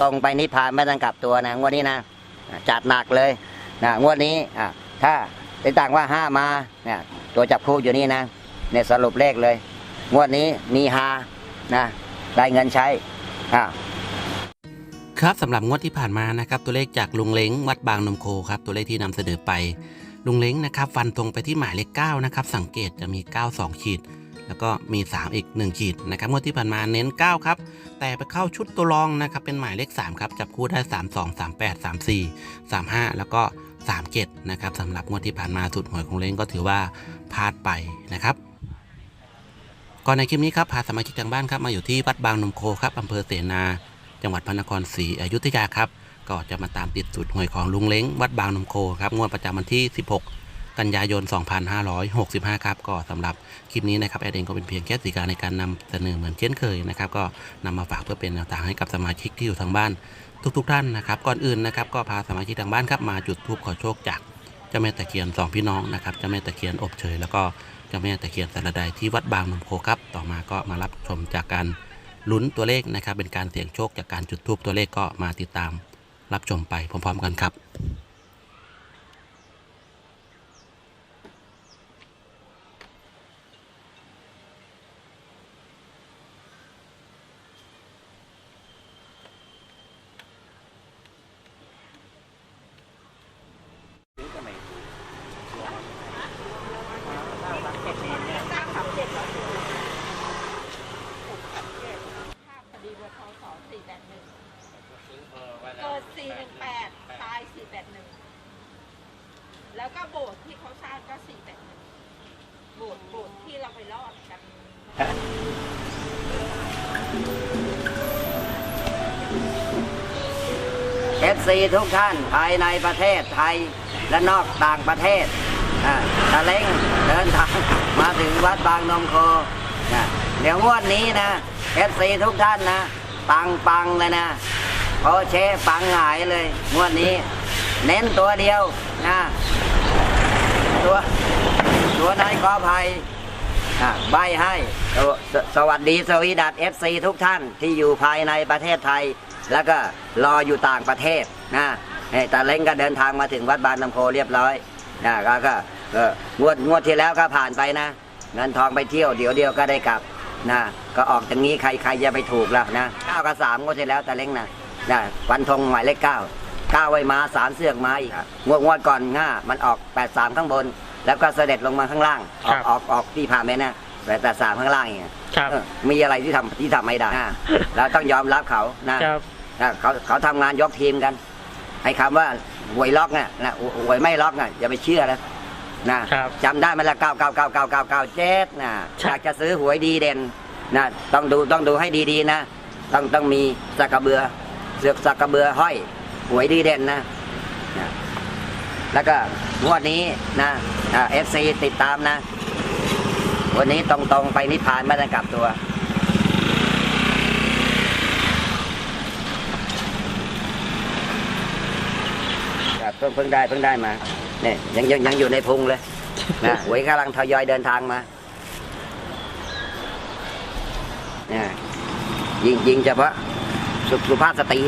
ตรงไปนิพพานไม่ต้องกลับตัวนะงวดนี้นะจัดหนักเลยนะงวดนี้อะถ้าติดต่างว่าห้ามาเนี่ยตัวจับคู่อยู่นี่นะเนี่ยสรุปเลขเลย งวดนี้มีฮานะได้เงินใช้อะครับสำหรับงวดที่ผ่านมานะครับตัวเลขจากลุงเล้งวัดบางนมโคครับตัวเลขที่นำเสนอไปลุงเล้งนะครับฟันตรงไปที่หมายเลข9นะครับสังเกตจะมี 9 2ขีด แล้วก็มี 3 อีก 1 ขีดนะครับงวดที่ผ่านมาเน้น 9 ครับ แต่ไปเข้าชุดตัวรองนะครับเป็นหมายเลข 3 ครับจับคู่ได้ 3 2 3 8 3 4 3 5 แล้วก็ 3 7 นะครับสำหรับงวดที่ผ่านมาสุดหวยของเล้งก็ถือว่าพลาดไปนะครับก่อนในคลิปนี้ครับพาสมาชิกทางบ้านครับมาอยู่ที่วัดบางนมโคครับอำเภอเสนา จังหวัดพระนครศรีอยุธยาครับก็จะมาตามติดสุดหวยของลุงเล้งวัดบางนมโคครับงวดประจำวันที่ 16 กันยายน 2565 ครับ ก็สำหรับคลิปนี้นะครับแอดเองก็เป็นเพียงแค่สื่อการในการนำเสนอเหมือนเช่นเคยนะครับ ก็นำมาฝากเพื่อเป็นแนวทางให้กับสมาชิกที่อยู่ทางบ้าน ทุกๆท่านนะครับ ก่อนอื่นนะครับก็พาสมาชิกทางบ้านครับมาจุดธูปขอโชคจากเจ้าแม่ตะเคียนสองพี่น้องนะครับเจ้าแม่ตะเคียนอบเชยแล้วก็เจ้าแม่ตะเคียนสารใดที่วัดบางนมโคครับ ต่อมาก็มารับชมจากการลุ้นตัวเลขนะครับ เป็นการเสี่ยงโชคจากการจุดทูบตัวเลขก็มาติดตาม รับชมไปพร้อม ๆ กันครับ คดีบทพศ481 เกิด 418 ตาย 481แล้วก็โบสถ์ที่เขาสร้างก็481โบสถ์โบสถ์ที่เราไปรอดกันเอฟซีทุกท่านภายในประเทศไทยและนอกต่างประเทศอะตะเล้งเดินทางมาถึงวัดบางนมโคนะเดี๋ยวงวดนี้นะเอฟซีทุกท่านนะ ปังปังเลยนะโอเชปังหายเลย งวดนี้ เน้นตัวเดียวนะตัวตัวนายกอภัยอะใบให้สวสสวัสดีสวีดัตเอฟซีทุกท่านที่อยู่ภายในประเทศไทย แล้วก็รออยู่ต่างประเทศนะเฮ้ตาเล้งก็เดินทางมาถึงวัดบานน้ำโพเรียบร้อยนะก็ก็งวดงวดที่แล้วก็ผ่านไปนะ เงินทองไปเที่ยวเดี๋ยวเดียวก็ได้กลับนะก็ออกจากนี้ใครใครจะไปถูกแล้วนะเก้ากับสามงวดที่แล้วตาเล้งนะนะวันธงหมายเลขเก้า ก้าไว้มาสามเสือกมาอีกอะงวดงวดก่อนง่ามันออกแปดสามข้างบน แล้วก็เสด็จลงมาข้างล่าง ออกออกออกที่ผ่านไปนะแต่แต่สามข้างล่างอย่างเงี้ยครับเออมีอะไรที่ทำที่ทำไม่ได้นะเราต้องยอมรับเขานะครับนะเขาเขาทำงานยกทีมกันไอ้คำว่าหวยล็อกเนี่ยนะหวยไม่ล็อกน่ะอย่าไปเชื่อนะนะครับจำได้ไหมละเก้าเก้าเก้าเก้าเก้าเก้าเจ็ดนะครัอบยากจะซื้อหวยดีเด่นนะต้องดูต้องดูให้ดีๆนะ ต้องต้องมีสักกระเบือเสือกสักกระเบือห้อย หวยดีเด่นนะนะ แล้วก็งวดนี้นะเอฟซีติดตามนะ วันนี้ตรงๆไปนิพพานไม่ต้กลับตัวครับเพิ่งเพิ่งได้เพิ่งได้มาเนี่ยยังยังยังอยู่ในพุงเลยนะหวยกำลังทยอยเดินทางมาเนี่ยยิงยิงเฉพาะสุสุภาพสตรี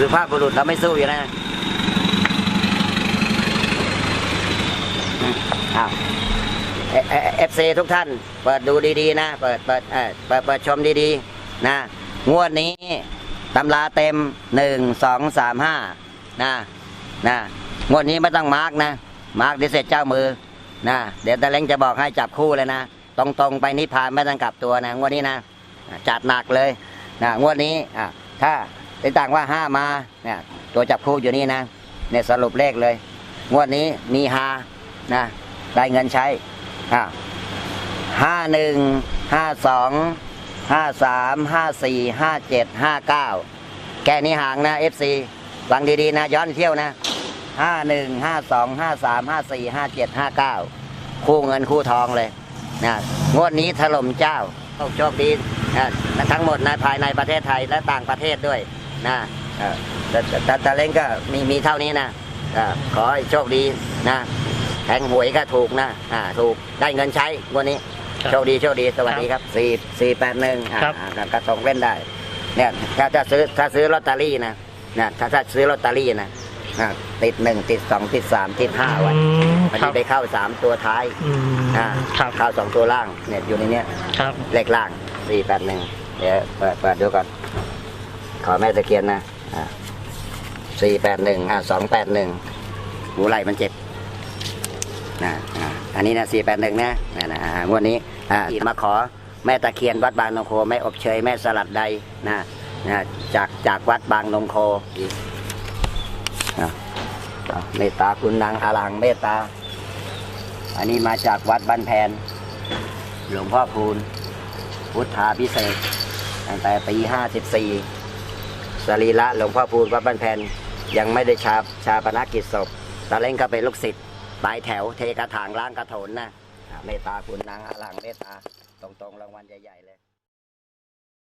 สุภาพบุรุษเราไม่สู้อยู่นะอ้าวเอฟซีทุกท่าน เปิดดูดีๆนะ เปิดเปิดเปิดเปิดชมดีๆ นะ งวดนี้ตำราเต็มหนึ่งสองสามห้านะนะงวดนี้ไม่ต้องมาร์กนะ มาร์กดี๋ยวเสร็จเจ้ามือนะเดี๋ยวตะเล้งจะบอกให้จับคู่เลยนะ ตรงๆไปนิพพานไม่ต้องกลับตัวนะ งวดนี้นะ จัดหนักเลยนะงวดนี้อะถ้า ติดต่างว่าห้ามาเนี่ยตัวจับคู่อยู่นี่นะเนี่ยสรุปเลขเลย งวดนี้มีฮานะได้เงินใช้อะห้าหนึ่งห้าสองห้าสามห้าสี่ห้าเจ็ดห้าเก้าแกนี้ห่างนะเอฟซีฟังดีๆนะ ย้อนเที่ยวนะห้าหนึ่งห้าสองห้าสามห้าสี่ห้าเจ็ดห้าเก้าคู่เงินคู่ทองเลยนะงวดนี้ถล่มเจ้าโชคดีนะทั้งหมดนะภายในประเทศไทยและต่างประเทศด้วย นะเออแต่แต่แต่แต่เล่นก็มีมีเท่านี้นะเออขอให้โชคดีนะแทงหวยก็ถูกนะอ่าถูกได้เงินใช้งวดนี้ครับโชคดีโชคดีสวัสดีครับสี่สี่แปดหนึ่งครับกระส่งเล่นได้เนี่ยถ้าถ้าซื้อถ้าซื้อลอตเตอรี่นะนะถ้าถ้าซื้อลอตเตอรี่นะอะติดหนึ่งติดสองติดสามติดห้าวันอืมมันครัจะบไปเข้าสามตัวท้ายอืมอ่าครับเข้าสองตัวล่างเนี่ยอยู่ในเนี้ยครับเลขล่างสี่แปดหนึ่งเดี๋ยวเปิดเปิดดูก่อน ขอแม่ตะเคียนนะสี่แปดหนึ่งสองแปดหนึ่งหูไหลมันเจ็บนะอันนี้นะสี่แปดหนึ่งนะนะนะงวดนี้มาขอแม่ตะเคียนวัดบางนงโคแม่อบเชยแม่สลัดใดนะนะจากจากวัดบางนงโคอีกอะอะเมตตาคุณนางอาลังเมตตา อันนี้มาจากวัดบ้านแพน หลวงพ่อคูณพุทธาพิเศษตั้งแต่ปีห้าสิบสี่ รีระหลวงพ่อพูนวัดบ้านแพนยังไม่ได้ชาชาปนกิจศพตาเล่งก็เป็นลูกศิษย์ตายแถวเทกระถางล้างกระโถนนะเมตตาคุณนางอลังเมตตาตรงๆรางวัลใหญ่ๆเลย